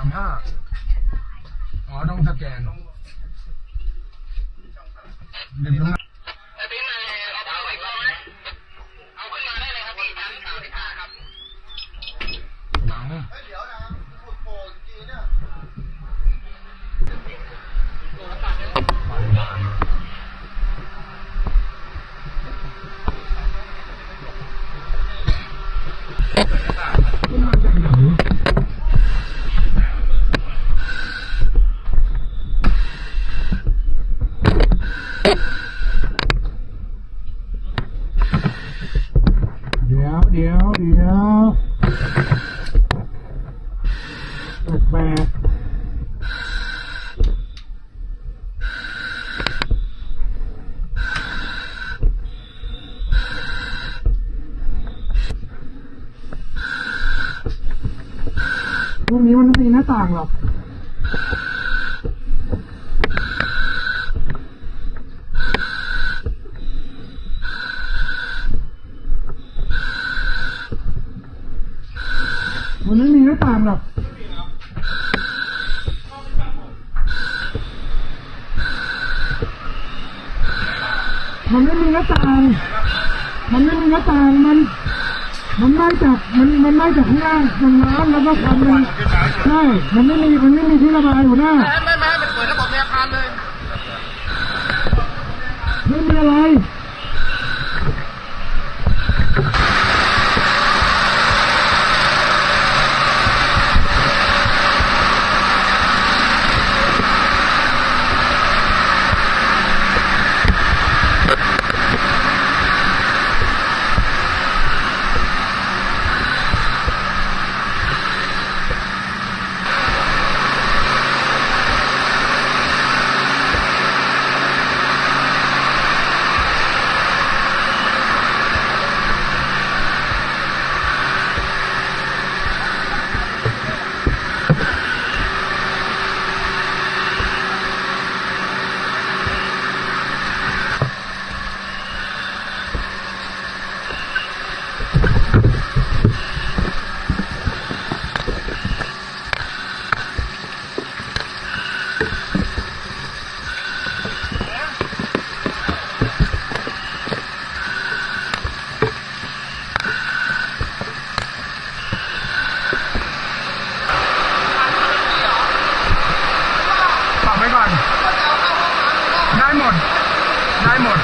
ามห้าอ๋อต้องสแกนเดี๋ยว ดี๋ยวเดี๋ยวเดี๋ยวแปลกๆพวกนี้มันไม่มีหน้าต่างหรอก มันไม่มีหน้าต่างหรอกมันไม่มีหน้าต่าง มันไม่มีหน้าต่าง มัน มันได้จาก มัน มันได้จากข้างล่างตรงน้ำแล้วก็ความันใช่ มันไม่มี มันไม่มีที่ระบายอยู่หน้า ไม่ไม่ไม่เปิดระบบในอาคารเลย ไม่มีอะไร ปรั